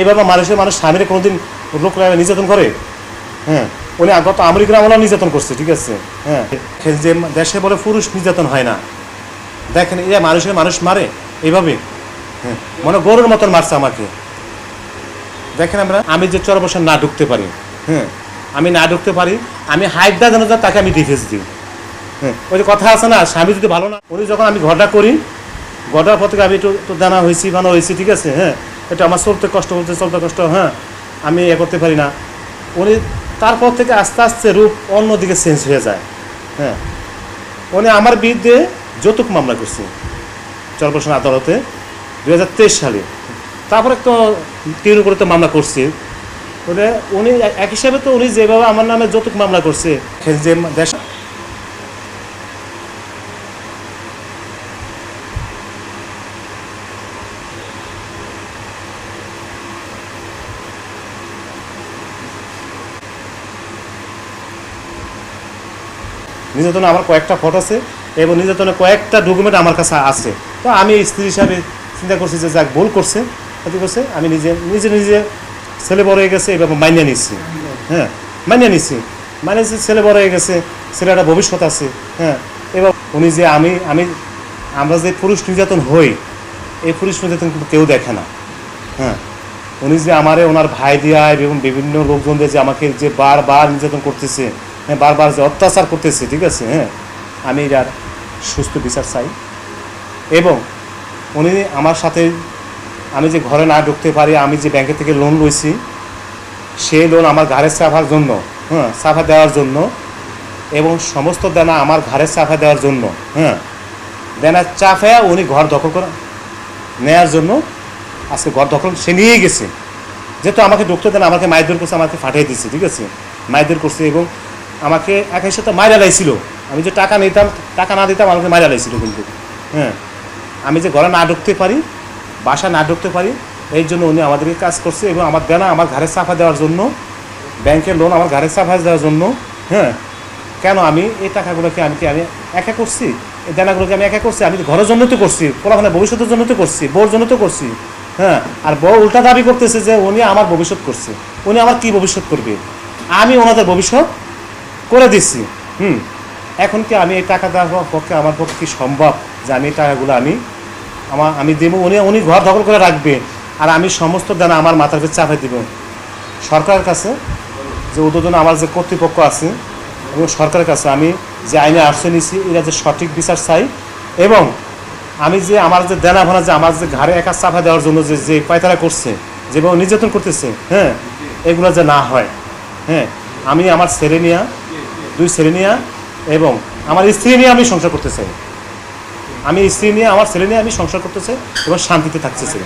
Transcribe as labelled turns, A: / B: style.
A: এইভাবে মানুষের মানুষ স্বামীরা কোনোদিন লোকরা নির্যাতন করে? হ্যাঁ উনি গত আমেরিকার আমলাও নির্যাতন করছে, ঠিক আছে? হ্যাঁ যে দেশে বলে পুরুষ নির্যাতন হয় না। দেখেন এই মানুষের মানুষ মারে, এইভাবে। হ্যাঁ মানে গরুর মতন মারছে আমাকে। দেখেন আমরা, আমি যে চরবসা না ঢুকতে পারি হ্যাঁ আমি না ঢুকতে পারি, আমি হাইট দা যেন তাকে আমি ডিফেন্স দিই। হ্যাঁ ওই যে কথা আছে না, স্বামী যদি ভালো না, উনি যখন আমি ঘরটা করি, ঘরটার পর থেকে আমি একটু দানা হয়েছি, বানা হয়েছি, ঠিক আছে? হ্যাঁ এটা আমার চলতে কষ্ট হচ্ছে, চলতে কষ্ট হ্যাঁ আমি এ করতে পারি না। উনি তারপর থেকে আস্তে আস্তে রূপ অন্যদিকে চেঞ্জ হয়ে যায় হ্যাঁ। উনি আমার বিরুদ্ধে যৌতুক মামলা করছে চরপোষণ আদালতে দু হাজার তেইশ সালে। তারপরে তো তিন করে তো মামলা করছে। উনি, এক হিসাবে তো উনি যেভাবে আমার নামে যৌতুক মামলা করছে, যে দেশ নির্যাতনে আমার কয়েকটা ফটো আছে এবং নির্যাতনে কয়েকটা ডকুমেন্ট আমার কাছে আছে। তো আমি স্ত্রী হিসাবে চিন্তা করছি যে যাক, ভুল করছে। ক্ষতি করছে, আমি নিজে নিজে নিজে ছেলে বড় হয়ে গেছে এভাবে মানিয়ে নিচ্ছি। হ্যাঁ মানিয়ে নিচ্ছি। মানে ছেলে বড় হয়ে গেছে ছেলেটা ভবিষ্যৎ আছে। হ্যাঁ এবং উনি যে আমি আমি, আমরা যে পুরুষ নির্যাতন হই, এই পুরুষ নির্যাতন কিন্তু কেউ দেখে না। হ্যাঁ উনি যে আমারে ওনার ভাই দিয়া এবং বিভিন্ন লোকজন দিয়ে যে আমাকে যে বারবার নির্যাতন করতেছে বারবার যে অত্যাচার করতেছে, ঠিক আছে হ্যাঁ আমি এটার সুস্থ বিচার চাই। এবং উনি আমার সাথে আমি যে ঘরে না ঢুকতে পারি, আমি যে ব্যাংকে থেকে লোন লইছি সেই লোন আমার ঘাড়ে চাপার জন্য হ্যাঁ চাপা দেওয়ার জন্য এবং সমস্ত দেনা আমার ঘাড়ে চাপা দেওয়ার জন্য হ্যাঁ দেনা চাপে উনি ঘর দখল করে নেওয়ার জন্য আজকে ঘর দখল সে নিয়ে গেছে। যেহেতু আমাকে ঢুকতে দেন, আমাকে মাইদুর করছে, আমাকে ফাটিয়ে দিচ্ছে ঠিক আছে মাইদুর করছে এবং আমাকে একের সাথে মাইরা লাইছিল। আমি যে টাকা নিতাম, টাকা না দিতাম, আমাকে মাইরা লাইছিল কিন্তু। হ্যাঁ আমি যে ঘরে না ঢুকতে পারি বাসা না ঢুকতে পারি এই জন্য উনি আমাদেরকে কাজ করছে এবং আমার দেনা আমার ঘরে সাফা দেওয়ার জন্য ব্যাংকের লোন আমার ঘরে সাফা দেওয়ার জন্য হ্যাঁ কেন আমি এই টাকাগুলোকে আমি কি আমি একা করছি? এই দেনাগুলোকে আমি একা করছি? আমি ঘরের জন্য তো করছি, পড়াশোনা ভবিষ্যতের জন্য তো করছি, বউর জন্য তো করছি হ্যাঁ আর বউ উল্টা দাবি করতেছে যে উনি আমার ভবিষ্যৎ করছে। উনি আমার কি ভবিষ্যৎ করবে? আমি ওনাদের ভবিষ্যৎ করে দিচ্ছি হুম, এখন কি আমি এই টাকা দেওয়ার পক্ষে আমার পক্ষে কি সম্ভব যে আমি এই টাকাগুলো আমি আমার, আমি দেবো? উনি উনি ঘর দখল করে রাখবে আর আমি সমস্ত দানা আমার মাথার উপর চাপে দিব। সরকারের কাছে যে উদ্বোধন আমার যে কর্তৃপক্ষ আছে এবং সরকারের কাছে আমি যে আইনে আসছে নিছি এরা যে সঠিক বিচার চাই এবং আমি যে আমার যে দেনা ভানা যে আমার যে ঘাড়ে একা চাপা দেওয়ার জন্য যে যে পায়তারা করছে যেভাবে নির্যাতন করতেছে হ্যাঁ এগুলো যে না হয় হ্যাঁ আমি আমার ছেলে নিয়া দুই ছেলে নিয়া এবং আমার স্ত্রী নিয়ে আমি সংসার করতে চাই। আমি স্ত্রী নিয়ে, আমার ছেলে নিয়ে আমি সংসার করতে চাই এবং শান্তিতে থাকতে চাই।